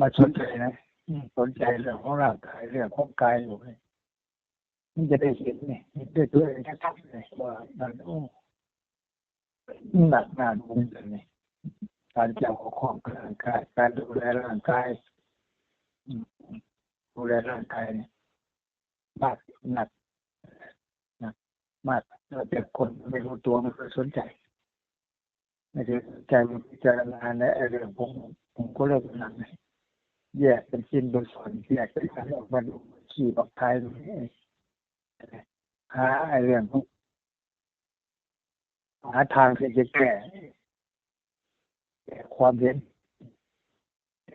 มาสนใจนะสนใจเรื่องของร่างกายเรื่องของกายอยู่เลยมันจะได้เห็นนี่เห็นด้วยตัวเองชัดๆเลยว่ามันโอ้หนักหนาดูเหมือนกันนี่การเจ้าของร่างกายการดูแลร่างกายดูแลร่างกายเนี่ยมากหนักหนักมากแต่คนไม่รู้ตัวไม่เคยสนใจไม่ได้สนใจมันพิจารณาในเรื่องผมผมก็เริ่มหนักเลย แยกเป็นชิ้นเป็นส่วนแยกเป็นการออกมาดูขี่ออกท้ายดูหาไอ้เรื่องของหาทางที่จะแก้แก้ความเห็น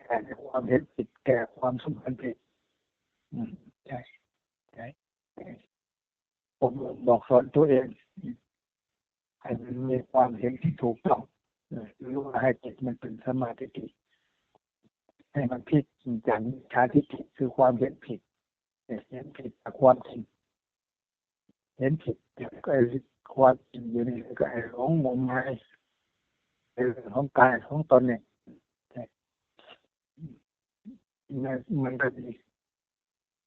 แก้ความเห็นผิดแก้ความสมพันธ์ผิดอืมใช่ใช่ผมบอกสอนตัวเองให้มันมีความเห็นที่ถูกต้องรู้ว่าให้จิตมันเป็นสมาธิ ให้มันพลิกจากชาทิฏฐิคือความเห็นผิดเห็นผิดจากความจริงเห็นผิดจากไอ้ความจริงอยู่นี่ก็ไอ้หลงงมงายในเรื่องของกายของตนเนี่ยมันมันก็ดี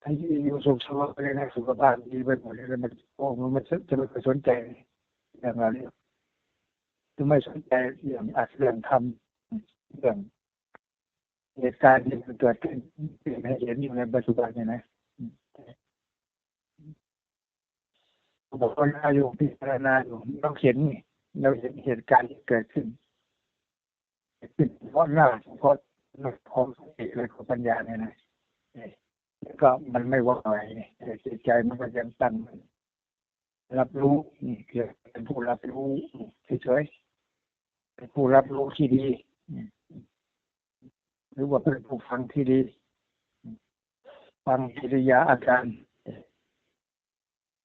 ถ้าอยู่สุขสบายเลยนะสุขภาพดีไปหมดเลยมันโอ้มันจะจะไม่เคยสนใจอย่างเรจะไม่สนใจเรื่องอัดเรื่องทำเรื่อง เหตุการณ์ที่มันเกิดขึ้นที่ให้เห็นอยู่ในปัจจุบันเนี่ยนะบอกว่านาอยู่พิจารณาอยู่เราเห็นเราเห็นเหตุการณ์ที่เกิดขึ้นเกิดขึ้นเพราะหน้าเพราะพร้อมสติเลยของปัญญาเนี่ยนะแล้วก็มันไม่ว่าอะไรจิตใจมันก็ยังตั้งมันรับรู้นี่คือเป็นผู้รับรู้เฉยๆเป็นผู้รับรู้ที่ดี หรือว่าเป็นผู้ฟังที่ดี ฟังกิริยาอาการ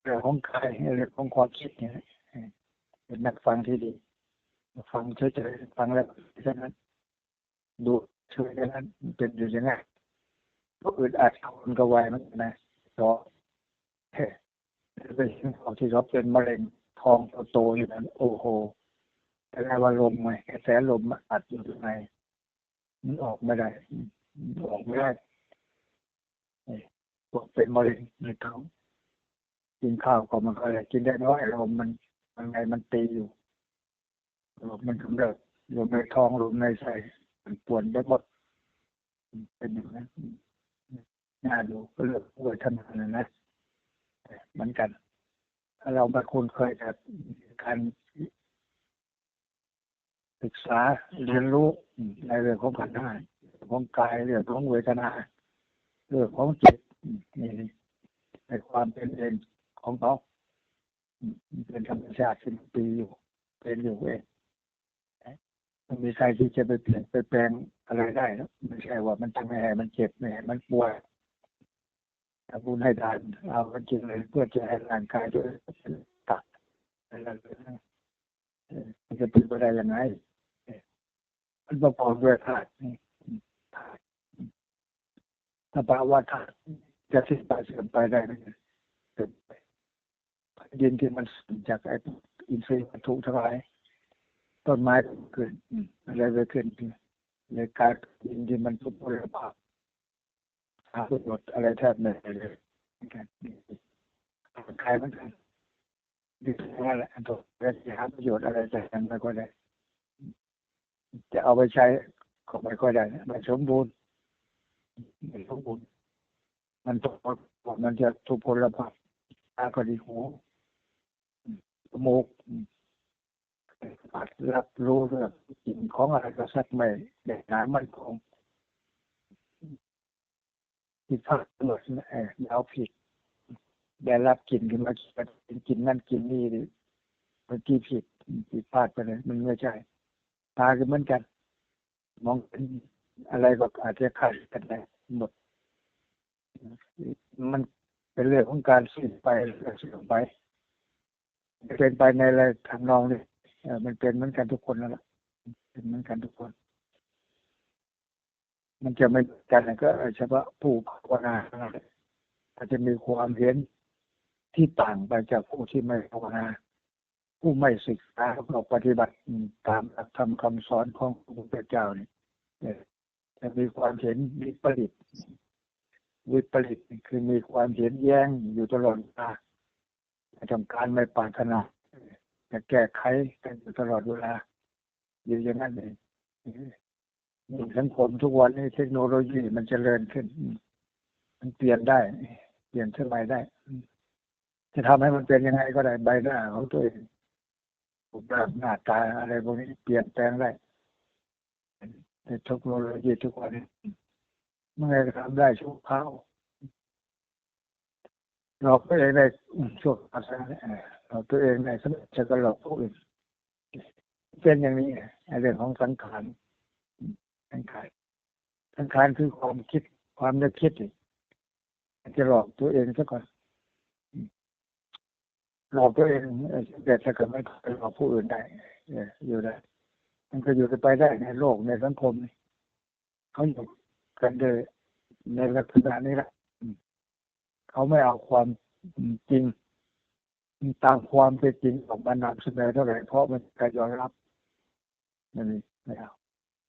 เรื่องของกายเรื่องของความคิดเนี่ยเป็นนักฟังที่ดี ฟังเฉยๆฟังแล้วฉะนั้น ดูเฉยๆนั้นเป็นอยู่ยังไงก็อึดอัดคนก็ไวมันนะต่ไปเห็นของที่เขาเป็นมะเร็งทองโตๆอยู่นั้น โอ้โหแต่ว่าลมไงกระแสลมอัดอยู่ใน มันออกไม่ได้ออกไม่ได้พวกเป็นมะเร็งในท้องกินข้าวก็มันก็เลยกินได้น้อยลมมันมันไงมันตีอยู่ลมมันกำเริบลมในท้องลมในไส้มันปวดได้หมดเป็นอย่างนั้นน่าดูก็เลือกเวทนานะนะเหมือนกัน เราบางคนเคยกับการ ศึกษาเรียนรู้ในเรื่องของขันธ์ห้าของกายเรื่องของเวทนาเรื่องของจิตนี่ในความเป็นเองของเขาเป็นธรรมชาติที่ปีอยู่ เป็นอยู่เองมันมีใครที่จะไปเปลี่ยนไปแปลงอะไรได้นะไม่ใช่ว่ามันจะไม่ให้มันเจ็บไม่ให้มันป่วยทำบุญให้ทานเอากันจริงเลยเพื่อจะให้ร่างกายด้วยตัดอะไรมันจะเป็นไปได้ยังไง มันประกอบด้วยธาตุนี้ถ้าภาวะธาตุจะสิ้นไปเสื่อมไปได้ไหมเสื่อมไปดินที่มันจากไอ้อินทรีย์วัตถุทั้งหลายต้นไม้เกิดอะไรไปขึ้นในการดินที่มันสุภาพหาประโยชน์อะไรแทบไม่ได้เลยใครมันกันดิว่าแหละอันตัวจะหาประโยชน์อะไรจากกันไม่ก็ได้ จะเอาไปใช้ก็ไม่ค่อยได้ไม่สมบูรณ์ไม่สมบูรณ์มันตกมันจะทุพพลภาพตาก็ดีหูจมูกอาจรับรู้เรื่องกลิ่นของอะไรก็สักไม่ได้หนามันคงผิดพลาดตลอดเออเอาผิดได้รับกลิ่นขึ้นมากินกินนั่นกินนี่เมื่อกี้ผิดผิดพลาดไปเลยมันไม่ใช่ ตาก็เหมือนกัน มองเป็นอะไรก็อาจจะขาดกันได้หมด มันเป็นเรื่องของการสิ้นไปเสื่อมไปเป็นไปในอะไรทางนองนี่มันเป็นเหมือนกันทุกคนแล้วล่ะเป็นเหมือนกันทุกคน มันจะไม่กันก็เฉพาะผู้ภาวนาอาจจะมีความเห็นที่ต่างไปจากผู้ที่ไม่ภาวนา ผู้ไม่ศึกษาเราปฏิบัติตามหลักธรรมคำสอนของพระพุทธเจ้านี่จะมีความเห็นวิปริตวิปริตคือมีความเห็นแย้งอยู่ตลอดเวลาทำการไม่ปรารถนาจะแก้ไขกันอยู่ตลอดเวลาอยู่อย่างนั้นเองนี่สังคมทุกวันนี้เทคโนโลยีมันเจริญขึ้น มันเปลี่ยนได้ เปลี่ยนสมัยได้ จะทำให้มันเป็นยังไงก็ได้ใบหน้าของตัวเอง รูปร่างหน้าตาอะไรพวกนี้เปลี่ยนแปลงได้ในเทคโนโลยีทุกวันนี้เมื่อไงก็ทำได้ชั่วคราวหลอกตัวเองในช่วงอาศัยหลอกตัวเองในสมัยจะก็หลอกผู้อื่นเป็นอย่างนี้ไอ้เรื่องของสังขารสังขารสังขารคือความคิดความนึกคิดอีกจะหลอกตัวเองซะก่อน หลอกตัวเองแต่ถ้าเกิดไม่ไปหลอกผู้อื่นได้อยู่ได้ มันก็อยู่ไปได้ในโลกในสังคมเขาอยู่กันโดยในลักษณะนี้แหละเขาไม่เอาความจริงตามความเป็นจริงขออกมานำเสนอเท่าไหร่เพราะมันการยอมรับไม่มีไม่เอา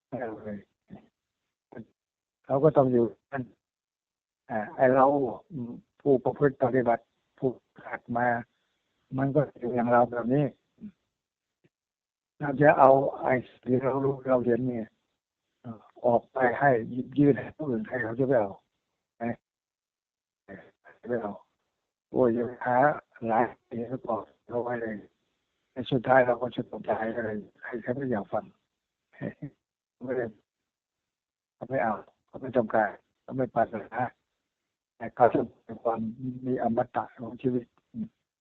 ไม่เอาเลยเขาก็ต้องอยู่นั่นไอเราผู้ประพฤติปฏิบัติผู้ขัดมา มันก็อยู่อย่างเราแบบนี้เราจะเอาไอ้ที่เรารู้เราเห็นเนี่ยออกไปให้ยิบยืนให้ผู้อื่นให้เขาจะไม่เอาไม่เอาโอ้ยยังหาหลายปีก็บอกเขาไว้เลยในสุดท้ายเราก็จะตกใจเลยใครเขาไม่อยากฟังไม่ได้เขาไม่เอาเขาไม่จำการเขาไม่ปฏิบัติแต่เขาจะเป็นความมีอมตะของชีวิต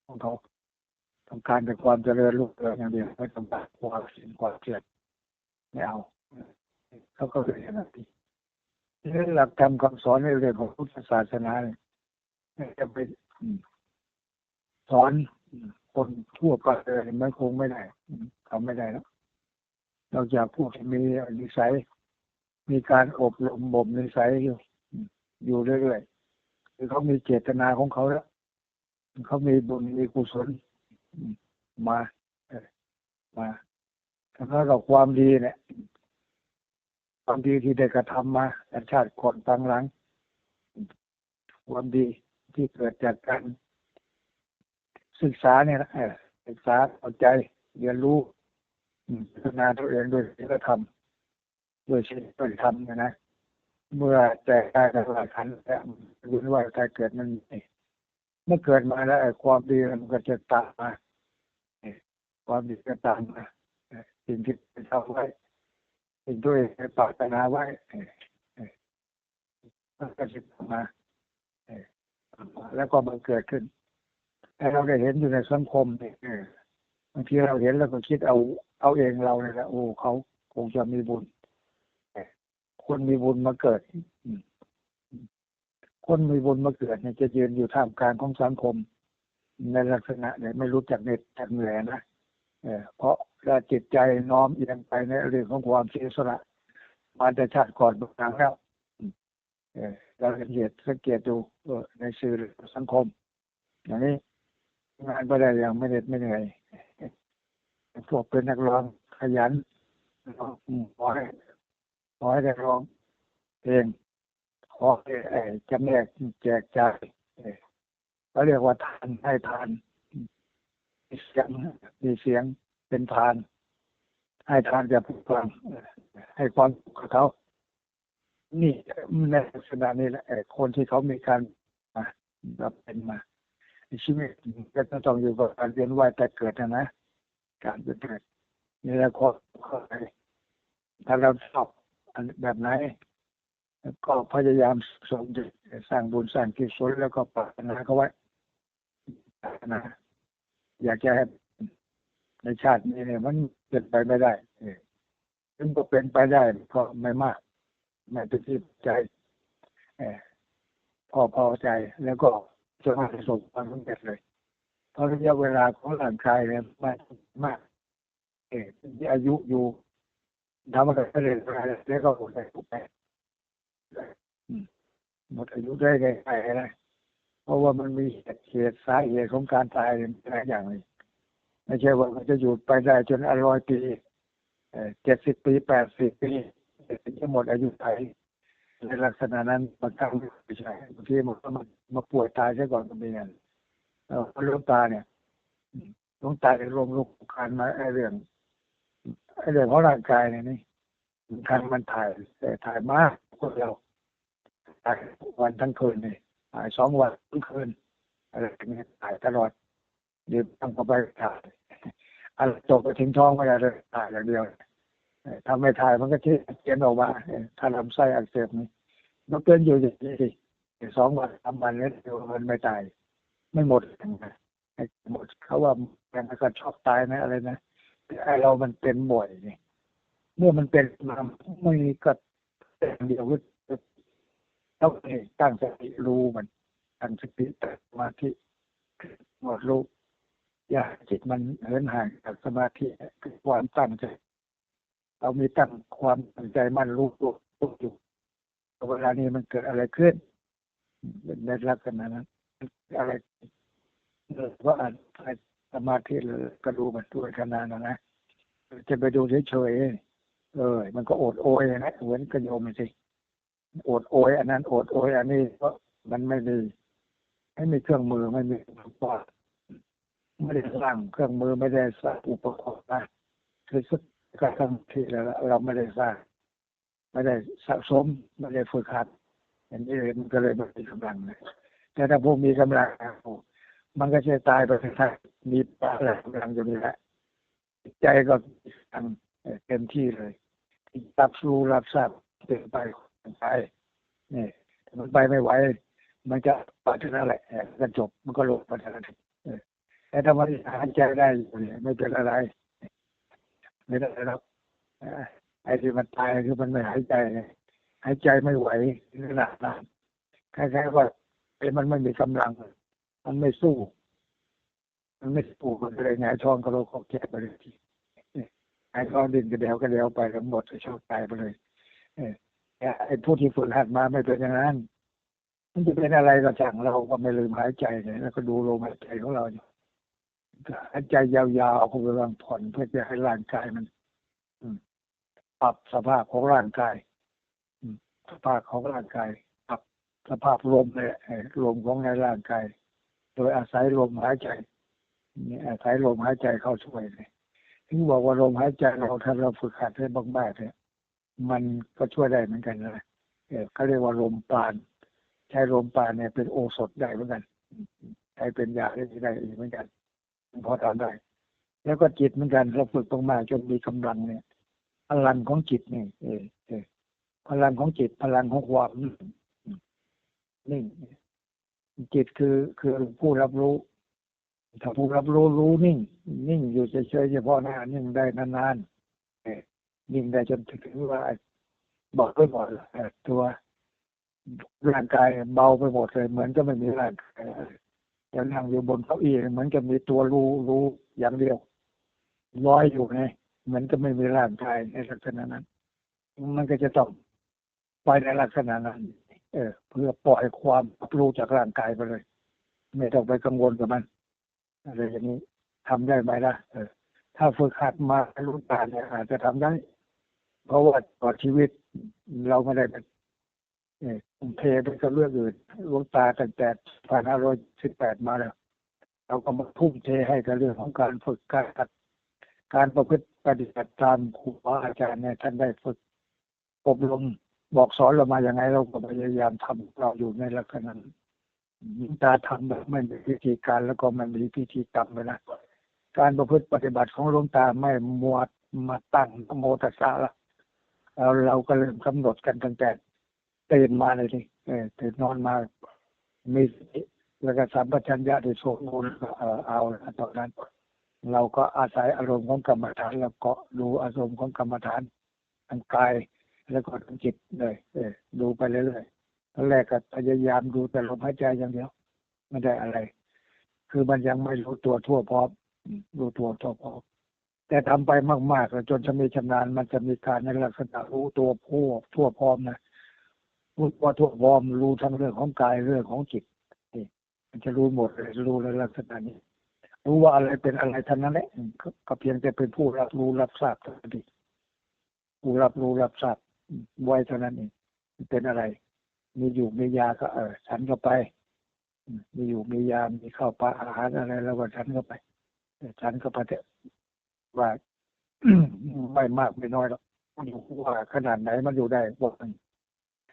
ของเขา ต้องการแต่ความเจริญรุ่งเรืองอย่างเดียวไม่ต้องการความสิ่งความเชื่อไม่เอาเขาก็เลยอย่างนั้นที่นี่หลักธรรมคำสอนในเรื่องของพุทธศาสนาเนี่ยจะไปสอนคนทั่วไปเลยมันคงไม่ได้ทำไม่ได้แล้วนอกจากผู้ที่มีนิสัย มีการอบรมบ่มนิสัยอยู่อยู่เรื่อยๆคือเขามีเจตนาของเขาแล้วเขามีบุญมีกุศล มามาถ้าเราความดีเนี่ย ความดีที่ได้กระทำมาแต่ชาติก่อนตั้งหลัง ความดีที่เกิดจากการศึกษาเนี่ยนะศึกษาเข้าใจเรียนรู้พัฒนาตัวเองด้วยศีลธรรมด้วยชีวิตด้วยธรรมนะเมื่อแจกได้แต่ละขันแล้วรู้ว่าการเกิดมันเมื่อเกิดมาแล้วความดีมันก็จะตามมาความดีก็ตามมาสิ่งที่ทำไว้สิ่งด้วยปรารถนาไว้มันก็จะตามมาแล้วก็มันเกิดขึ้นแต่เราได้เห็นอยู่ในสังคมเนี่ยบางทีเราเห็นแล้วก็คิดเอา เอาเองเราเนี่ยแหละโอ้เขาคงจะมีบุญคนมีบุญมาเกิด คนมีบุญมาเกิดเนี่ยจะยืนอยู่ท่ามกลางของสังคม ในลักษณะเนี่ยไม่รู้จักเหน็ดจักเหนื่อยนะเออเพราะถ้าจิตใจน้อมเอียงไปในเรื่องของความเสียสละมาแต่ชาติก่อนบางครั้งแล้วเออเราเห็นเหตุสังเกตดูในสื่อสังคม อย่างนี้งานก็ได้อย่างไม่เด็ดไม่เหนื่อยพวกเป็นนักร้องขยันขอให้ขอให้ได้ร้องเพลง ขอให้จำแนกแจกจ่ายเขาเรียกว่าทานให้ทานมีเสียงมีเสียงเป็นทาน ให้ทานแก่ผู้ฟังให้ความกับเขานี่ในลักษณะนี้แหละคนที่เขามีการรับเป็นมาชีวิตก็ต้องอยู่กับการเรียนว่ายแต่เกิดนะนะการเกิดนี่แหละข้อข้อถ้าเราชอบแบบไหน ก็พยายามสมสร้างบุญสร้างกุศลแล้วก็ปรารถนาเขาไว้ปรารถนาอยากจะให้ในชาตินี้เนี่ยมันเป็นไปไม่ได้ถึงก็เป็นไปได้ก็ไม่มาก ไม่เป็นที่ใจพอพอใจแล้วก็จะมาประสบความสำเร็จเลยเพราะระยะเวลาของร่างกายเนี่ยมากมาก เอออายุอยู่ทำอะไรก็เลยแล้วก็หมดอายุไป หมดอายุได้ไงไปนะเพราะว่ามันมีเหตุสาเหตุของการตายหลายอย่างเลยไม่ใช่ว่ามันจะอยู่ไปได้จนอร่อยปีเจ็ดสิบปีแปดสิบปีจะหมดอายุไขในลักษณะนั้นบางครั้งไม่ใช่บางทีมันก็มามาป่วยตายซะก่อนก็มีเงินเออหลวงตาเนี่ยหลวงตาได้รวมลูกการมาไอเรื่องไอเรื่องของร่างกายเนี่ยนี่บางครั้งมันถ่ายแต่ถ่ายมาก คนเราถ่ายวันทั้งคืนนี่ถ่ายสองวันทั้งคืนอะไรเงี้ยถ่ายตลอดเดี๋ยวต้องเข้าไปถ่ายอะไรจบไปถึงท้องไม่ได้เลยถ่ายอย่างเดียวเอ่อถ้าไม่ถ่ายมันก็ที่เขียนออกมาถ้าลำไส้อักเสบนี่มันเป็นอยู่อย่างนี้สิสองวันสามวันแล้วเดี๋ยวมันไม่ตาย ไม่หมดนะหมดเขาว่าแรงก็ชอบตายนะอะไรนะไอเรามันเป็นบ่อยนี่เมื่อมันเป็นมาไม่ก็ เป็นเดียวก็ต้องตั้งสติรู้มันตั้งสติแต่สมาธิหมดรู้อย่าจิตมันเหินห่างจากสมาธิคือความตั้งใจเรามีตั้งความตั้งใจมั่นรู้ตัวรู้อยู่เวลานี้มันเกิดอะไรขึ้นในลักษณะนั้นอะไรเออว่าอ่านสมาธิเลยก็ดูมันด้วยขนาดนั้นนะจะไปดูเฉยๆ เออมันก็โอดโอยนะเหมือนกระโยมสิโอดโอยอันนั้นโอดโอยอันนี้เพราะมันไม่มีไม่มีเครื่องมือไม่มีอุปกรณ์ไม่ได้สร้างเครื่องมือไม่ได้สร้างอุปกรณ์นะคือสุดก็ทั้งที่แล้วเราไม่ได้สร้างไม่ได้สะสมไม่ได้ฝึกหัดอย่างนี้เลยมันก็เลยไม่มีกำลังเลยแต่ถ้าพวกมีกำลังมันก็จะตายไปทั้งๆมีปลาอะไรกำลังอยู่นี่แหละใจก็ทำ เต็มที่เลยรับรู้รับทราบเต็มไปไปนี่มันไปไม่ไหวมันจะไปเท่านั้นแหละก็จบมันก็ลงไปเท่านั้นเออแต่ถ้ามันหายใจได้อยู่เนี่ยไม่เป็นอะไร ไม่ได้ครับไอ้ที่มันตายคือมันไม่หายใจไงหายใจไม่ไหวขนาดนั้นคล้ายๆว่าไอ้มันไม่มีกำลัง มันไม่สู้ มันไม่สู้มันเลยไงายท้องก็โหลกแก้ไปเลยที ไอ้ท้องดินกระเดียวกระเดียวไปแล้วหมดโชอบตายไปเลยเออเนี่ยไอ้ผู้ที่ฝึกหัดมาไม่เป็นอย่างนั้น มันจะเป็นอะไรก็ช่างเราก็ไม่ลืมหายใจเลยแล้วก็ดูลมหายใจของเราอยู่หายใจยาวๆเอากำลังผ่อนเพื่อจะให้ร่างกายมันอืปรับสภาพของร่างกายอืสภาพของร่างกายปรับสภาพลมเลยลมของในร่างกาย โดยอาศัยลมหายใจนี่อาศัยลมหายใจเข้าช่วยเลย ถึงบอกว่าลมหายใจเราถ้าเราฝึกหัดให้บ้างๆเนี่ยมันก็ช่วยได้เหมือนกันนะเออเขาเรียกว่าลมปราณใช้ลมปราณเนี่ยเป็นโอสถได้เหมือนกันใช้เป็นยาได้ได้อีกเหมือนกันพอทำได้ แล้วก็จิตเหมือนกันเราฝึกมากๆจนมีกำลังเนี่ยพลังของจิตเนี่เออเออพลังของจิตพลังของความนิ่งจิตคือคือผู้รับรู้ ถ้าผู้รับรู้รู้นิ่ง นิ่งอยู่เฉยๆเฉพาะหน้านิ่งได้นานๆนิ่งได้จนถึงว่าบอกไปหมดเลยเออตัวร่างกายเบาไปหมดเลย เหมือนก็ไม่มีร่างกายอย่างนั่งอยู่บนเก้าอี้เหมือนจะมีตัวรู้รู้อย่างเดียวลอยอยู่ไงเหมือนก็ไม่มีร่างกายในลักษณะนั้น มันก็จะต้องไปในลักษณะนั้น เออ เพื่อปล่อยความรู้จากร่างกายไปเลย ไม่ต้องไปกังวลกับมัน อะไรอย่างนี้ทำได้ไหมล่ะเออถ้าฝึกหัดมารู้ตาเนี่ยอาจจะทำได้ เพราะว่าตลอดชีวิตเราไม่ได้เป็นเออทุ่มเทไปกับเรื่องอื่นลวงตาตั้งแต่พันห้าร้อยสิบแปดมาแล้วเราก็มาทุ่มเทให้กับเรื่องของการฝึกการหัดการประพฤติปฏิบัติตามครูบาอาจารย์เนี่ยท่านได้ฝึกอบรมบอกสอนเรามาอย่างไงเราก็พยายามทำเราอยู่ในลักษณะนั้น หลวงตาทำแบบไม่มีพิธีการแล้วก็ไม่มีพิธีกรรมเลยนะการประพฤติปฏิบัติของหลวงตาไม่มวดมาตั้งโมตัสสะละเราเราก็เริ่มกำหนดกันตั้งแต่ตื่นมาเลยทีเออตื่นนอนมามีสติแล้วก็สัมปชัญญะที่สมบูรณ์เออเอาตอนนั้น เราก็อาศัยอารมณ์ของกรรมฐานแล้วก็ดูอารมณ์ของกรรมฐานทางกายแล้วก็ทางจิตเลยเออดูไปเรื่อยๆ อนแรกก็พยายามดูแต่ลมหายใจอย่างเดียว ไม่ได้อะไร คือมันยังไม่รู้ตัวทั่วพร้อมรู้ตัวทั่วพร้อมแต่ทำไปมากๆแล้วจนจะมีชำนาญมันจะมีการในลักษณะรู้ตัวทั่วทั่วพร้อมนะรู้ตัวทั่วพร้อมรู้ทั้งเรื่องของกายเรื่องของจิตนี่มันจะรู้หมดเลยรู้ในลักษณะนี้ รู้ว่าอะไรเป็นอะไรทั้งนั้นแหละก็เพียงแต่เป็นผู้รับรู้รับทราบเท่านั้นเองผู้รับรู้รับทราบไว้เท่านั้นเองเป็นอะไร มีอยู่มียาก็เออฉันก็ไป มีอยู่มียา มีข้าวปลาอาหารอะไรแล้วก็ฉันก็ไปฉันก็ไปเถอะว่าไม่มากไม่น้อยหรอกอยู่ว่าขนาดไหนมันอยู่ได้บอกหนึ่ง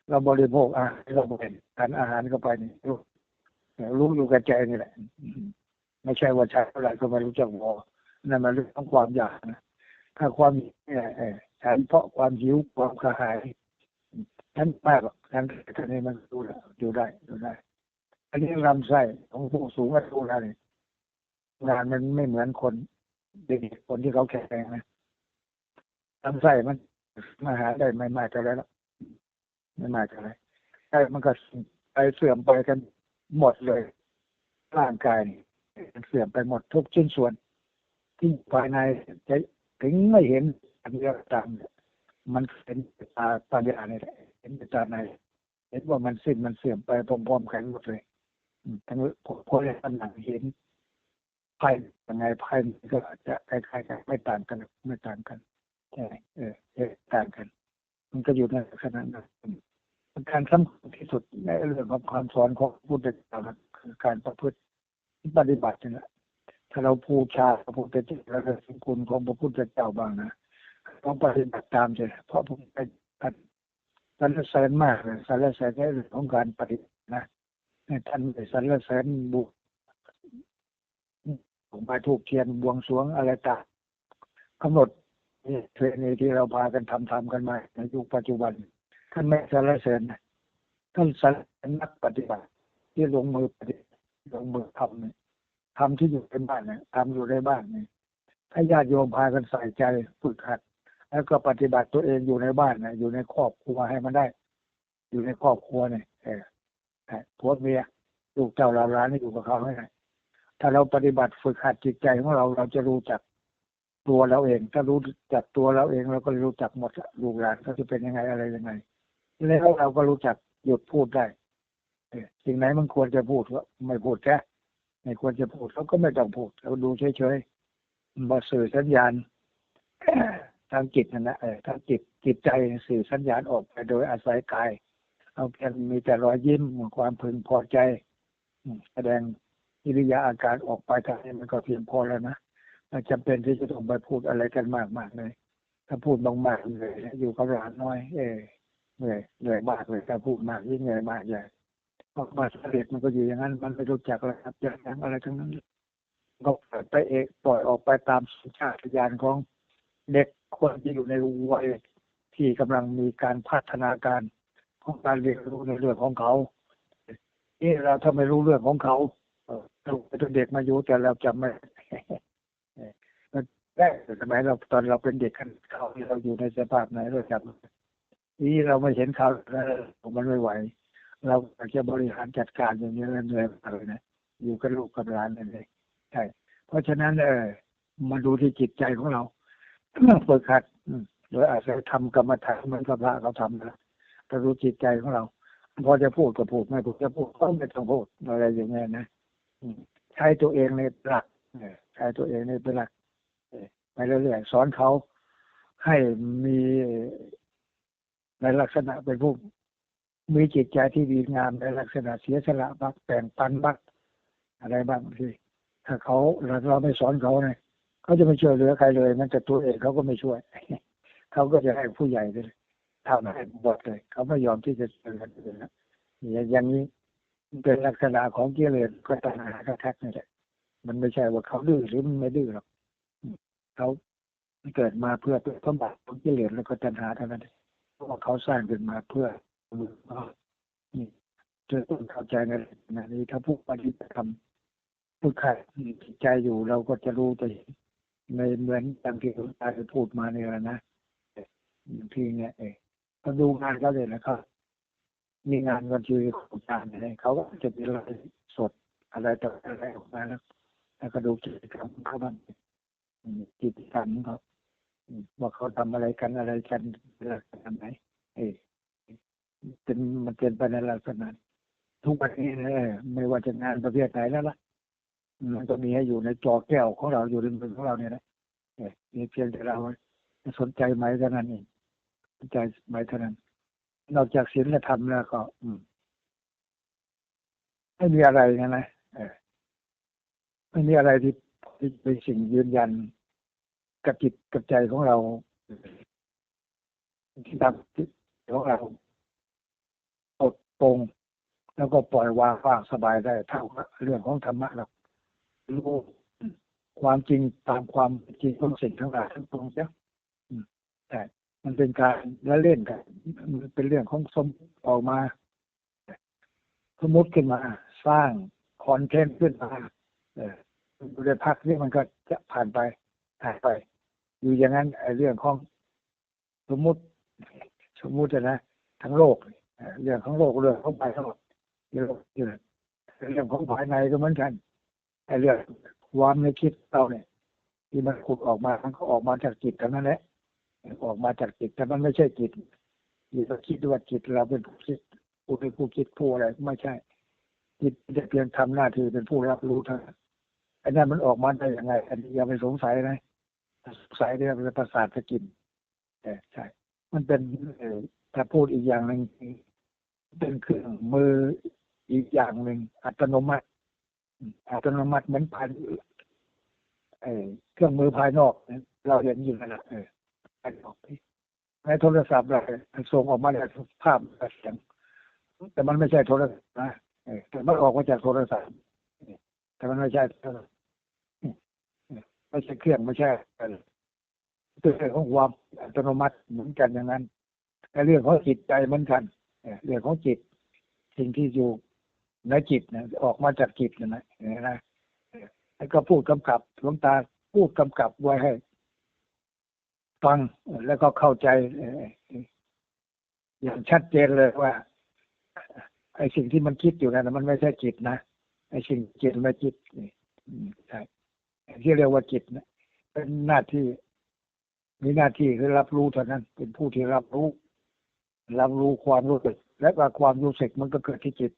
เราบริโภคอาหารเราเป็นทานอาหารเข้าไปนี่รู้รู้อยู่กับใจนี่แหละ ไม่ใช่ว่าใช้เท่าไหร่ก็ไม่รู้จักพอนั่นมันเรื่องของความอยากนะถ้าความเนี่ยเออฉันเพราะความหิวความกระหาย ฉันมากหรอกฉันแค่นี้มันดูแลอยู่ได้ดูได้ อันนี้ลำไส้ของผู้สูงอายุแล้วนี่งานมันไม่เหมือนคนเด็กคนที่เขาแข็งแรงนะลำไส้มันมาหาได้ไม่มากเท่าไรหรอกไม่มากเท่าไรใช่มันก็ไปเสื่อมไปกันหมดเลย ร่างกายนี่เสื่อมไปหมดทุกชิ้นส่วน ที่ภายในจะถึงไม่เห็นอันนี้ก็ตามเนี่ย มันเห็นตาปัญญาเนี่ยเห็นตาในเห็นว่ามันสิ้นมันเสื่อมไปพร้อมๆกันหมดเลยทั้งพอได้ตำหนักเห็นไพ่ยังไงไพ่มันก็จะคล้ายๆกันไม่ต่างกันไม่ต่างกันใช่เออเออต่างกัน มันก็อยู่ในลักษณะนั้นการสำคัญที่สุดในเรื่องของความสอนของพุทธเจ้าคือการประพฤติปฏิบัตินี่แหละถ้าเราพูชาพระพุทธเจ้าแล้วก็สมคุณของพระพุทธเจ้าบ้างนะ ต้องปฏิบัติตามเลยเพราะผมไปปฏิสรรเสริญมากเลยสรรเสริญในเรื่องของการปฏิบัตินะให้ท่านได้สรรเสริญบุกผมไปถูกเทียนบวงสรวงอะไรต่างกำหนดนี่เทรนีที่เราพากันทำทำกันมาในยุคปัจจุบัน ท่านไม่สรรเสริญนะท่านสรรเสริญนักปฏิบัติ ที่ลงมือปฏิลงมือทำเนี่ยทำที่อยู่ในบ้านเนี่ยทำอยู่ในบ้านเนี่ยถ้าญาติโยมพากันใส่ใจฝึกหัด แล้วก็ปฏิบัติตัวเองอยู่ในบ้านนะอยู่ในครอบครัวให้มันได้ อยู่ในครอบครัวเนี่ยเออให้ผัวเมียลูกเจ้าเราร้านนี่อยู่กับเขาให้ได้ถ้าเราปฏิบัติฝึกหัดจิตใจของเราเราจะรู้จักตัวเราเอง ถ้ารู้จักตัวเราเองเราก็รู้จักหมดลูกหลานเขาจะเป็นยังไงอะไรยังไงแล้วเราก็รู้จักหยุดพูดได้เอสิ่งไหนมันควรจะพูดก็ไม่พูดแค่ไม่ควรจะพูดเราก็ไม่ต้องพูดเราดูเฉยๆมาสื่อสัญญาณ ทางจิตนั่นะเออทางจิตจิตใจสื่อสัญญาณออกไปโดยอาศัยกาย เอาเพียงมีแต่รอยยิ้มความพึงพอใจแสดงกิริยาอาการออกไปทางนี้มันก็เพียงพอแล้วนะไม่จำเป็นที่จะต้องไปพูดอะไรกันมากมากเลย ถ้าพูดมากๆเลยอยู่กับหลานน้อย เออเหนื่อยเหนื่อยมากเลยถ้าพูดมากยิ่งเหนื่อยมากใหญ่เพราะมาสำเร็จมันก็อยู่อย่างนั้น มันไม่รู้จักอะไรครับอย่างอะไรทั้งนั้นก็ปล่อยไปเองปล่อยออกไปตามสัญชาตญาณของเด็ก คนที่อยู่ในวัยที่กำลังมีการพัฒนาการของการเรียนรู้ในเรื่องของเขานี่เราถ้าไม่รู้เรื่องของเขาเออเราเป็นเด็กมาอยู่แต่เราจำไม่มันแรกสมัยเราตอนเราเป็นเด็กกันเขาเราอยู่ในสภาพไหนเราจำนี่เราไม่เห็นเขาแล้วมันไม่ไหว เราอยากจะบริหารจัดการอย่างนี้เหนื่อยมากเลยนะอยู่กับลูกกับหลานนั่นเลยใช่เพราะฉะนั้นเออมาดูที่จิตใจของเรา ฝึกหัดโดยอาศัยทำกรรมฐานเหมือนพระเขาทำนะถ้ารู้จิตใจของเรา พอจะพูดก็พูดไม่พูดจะพูดก็ไม่ต้องพูดอะไรอย่างเงี้ยนะใช้ตัวเองในหลักใช้ตัวเองในเป็นหลักไปเรื่อยๆสอนเขาให้มีในลักษณะเป็นผู้มีจิตใจที่ดีงามในลักษณะเสียสละบ้างแบ่งปันบ้างอะไรบ้างที่ถ้าเขาเราเราไม่สอนเขาเนี่ย เขาจะไม่ช่วยเหลือใครเลยแม้แต่ตัวเองเขาก็ไม่ช่วยเขาก็จะให้ผู้ใหญ่เลยทำให้หมดเลยเขาไม่ยอมที่จะช่วยกันเลยนะอย่างอย่างนี้เป็นลักษณะของกิเลสก็ตัณหาแท้ๆนี่แหละมันไม่ใช่ว่าเขาดื้อหรือมันไม่ดื้อหรอกเขาเกิดมาเพื่อเป็นสมบัติของกิเลสแล้วก็ตัณหาเท่านั้นเพราะว่าเขาสร้างขึ้นมาเพื่อมือเขานี่จะต้องเข้าใจในขณะนี้ถ้าผู้ปฏิบัติธรรมผู้ขัดจิตใจอยู่เราก็จะรู้จะเห็น ในเหมือนตามที่หลวงตาได้พูดมาเนี่ยนะบางทีเนี่ยเออเขาดูงานเขาเลยนะครับมีงานวันชื่อของการอะไรเขาก็จะมีอะไรสดอะไรต่ออะไรออกมาแล้วแล้วก็ดูกิจกรรมของเขาบ้างกิจกรรมเขาอืมว่าเขาทำอะไรกันอะไรกันเรื่องกันไหนเออเป็นมันเป็นไปในลักษณะทุกวันนี้นะไม่ว่าจะงานประเภทไหนแล้วล่ะ มันก็มีให้อยู่ในจอแก้วของเราอยู่ในมือของเราเนี่ยนะเออมีเพียงแต่เราสนใจไหมเท่านั้นเองสนใจไหมเท่านั้น นอกจากศีลธรรมแล้วก็ อืมไม่มีอะไรนะนะเออไม่มีอะไรที่เป็นสิ่งยืนยันกับจิตกับใจของเราที่ทำจิตของเราอดปรงแล้วก็ปล่อยวางว่างสบายได้เท่าเรื่องของธรรมะเรา รู้ความจริงตามความจริงของสิ่งทั้งหลายทั้งปวงเสียอืมแต่มันเป็นการละเล่นกันมันเป็นเรื่องของสมออกมา สมมติขึ้นมา สร้างคอนเทนต์ขึ้นมาเอออยู่ในพักนี้มันก็จะผ่านไปหายไป อยู่อย่างนั้นไอ้เรื่องของสมมติ สมมตินะทั้งโลกเรื่องของโลกเรื่องของภายนอกเรื่องของภายในก็เหมือนกัน ไอ้เรื่องความในคิดเราเนี่ย ที่มันขุดออกมามันก็ออกมาจากจิตทั้งนั้นแหละออกมาจากจิตแต่มันไม่ใช่จิตที่เราคิดว่าจิตเราเป็นผู้คิดผู้เป็นผู้คิดผู้อะไรไม่ใช่ จิตจะเพียงทำหน้าที่เป็นผู้รับรู้เท่านั้นไอ้นั่นมันออกมาได้ยังไง อันนี้อย่าไปสงสัยนะสงสัยเนี่ยมันเป็นประสาทสกินแต่ใช่ มันเป็นถ้าพูดอีกอย่างหนึ่งเป็นเครื่องมืออีกอย่างหนึ่งอัตโนมัติ อัตโนมัติเหมือนภายเครื่องมือภายนอก เราเห็นอยู่นั่นแหละเออภายนอกในโทรศัพท์เราส่งออกมาแล้วภาพเสียงแต่มันไม่ใช่โทรศัพท์นะแต่มันออกมาจากโทรศัพท์แต่มันไม่ใช่ไม่ใช่เครื่องไม่ใช่อะไรเป็นเรื่องของความอัตโนมัติเหมือนกันอย่างนั้นแต่เรื่องของจิตใจเหมือนกันเรื่องของจิตสิ่งที่อยู่ ในจิตนะออกมาจากจิตนะนะนไหมเออแล้วก็พูดกำกับหลวงตาพูดกำกับไว้ให้ ฟังแล้วก็เข้าใจอย่างชัดเจนเลยว่า ไอ้สิ่งที่มันคิดอยู่นั่นนะมันไม่ใช่จิตนะไอ้สิ่งจิตไม่จิตนี่ใช่ที่เรียกว่าจิตนะเป็นหน้าที่มีหน้าที่คือรับรู้เท่านั้น เป็นผู้ที่รับรู้ รับรู้ความรู้สึก และว่าความรู้สึกมันก็เกิดที่จิต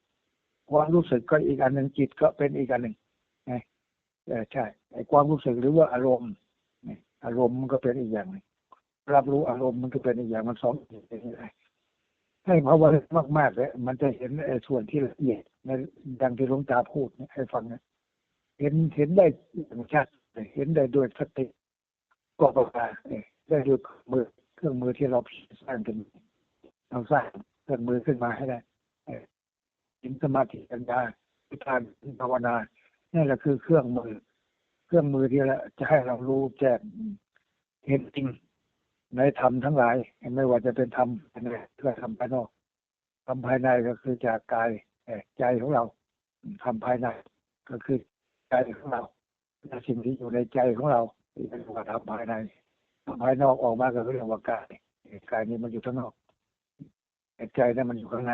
ความรู้สึกก็อีกอันหนึ่งจิตก็เป็นอีกอันหนึ่งไงใช่ไอ้ความรู้สึกหรือว่าอารมณ์อารมณ์มันก็เป็นอีกอย่างหนึ่งรับรู้อารมณ์มันก็เป็นอีกอย่างมันสองอย่างเป็นอย่างไรให้ภาวนามากๆเลยมันจะเห็นไอ้ส่วนที่ละเอียดในดังที่หลวงตาพูดให้ฟังนะเห็นเห็นได้อย่างชัดเห็นได้ด้วยสติก็ประมาได้ด้วยมือเครื่องมือที่เราสร้างขึ้นเราสร้างเครื่องมือขึ้นมาให้ได้ เห็นสมาธิปัญญาพิธานภาวนานี่แหละคือเครื่องมือ เครื่องมือที่จะให้เรารู้แจ้งเห็นจริงในธรรมทั้งหลาย ไม่ว่าจะเป็นธรรมภายในหรือธรรมภายนอกธรรมภายในก็คือจากกายใจของเราธรรมภายในก็คือใจของเราสิ่งที่อยู่ในใจของเราที่เป็นว่าธรรมภายในธรรมภายนอกออกมาก็คือเรื่องว่ากายเอ่อกายนี้มันอยู่ข้างนอกใจนั้นมันอยู่ข้างใน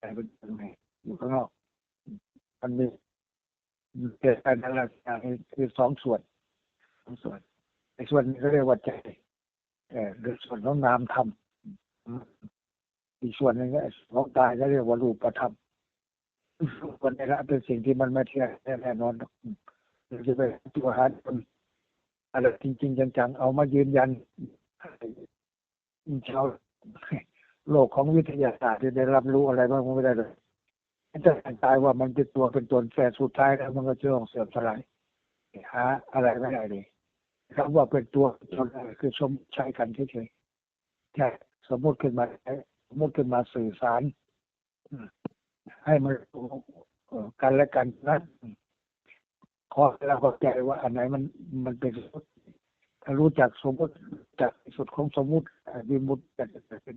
เอ่อใจมันอยู่ข้างนอยู่ข้างนอกมันมีเกิดการทั้งหลายคือสองส่วนสองส่วนในส่วนนี้ก็เรียกว่าใจเอ่อหรือส่วนของนามธรรมอีกส่วนหนึ่งก็ของกายก็เรียกว่ารูปธรรมวันนี้ละเป็นสิ่งที่มันไม่เที่ยงแน่นอนหรอกอืมเราจะไปตัวหาคนอะไรจริง ๆ จังๆ เอามายืนยันชาว โลกของวิทยาศาสตร์ที่ได้รับรู้อะไรบ้างไม่ได้เลยแต่ตายว่ามันเป็นตัวเป็นตนแฝดสุดท้ายแล้วมันก็จะต้องเสื่อมสลายหาอะไรไม่ได้เลยคำว่าเป็นตัวตนคือสมใช้กันเฉยๆแค่สมมติขึ้นมาสมมติขึ้นมาสื่อสารให้มันกันและกันนะอืมขอเราเข้าใจว่าอันไหนมันมันเป็นถ้ารู้จักสมมติจากสุดของสมมติวิมุตติจะเป็น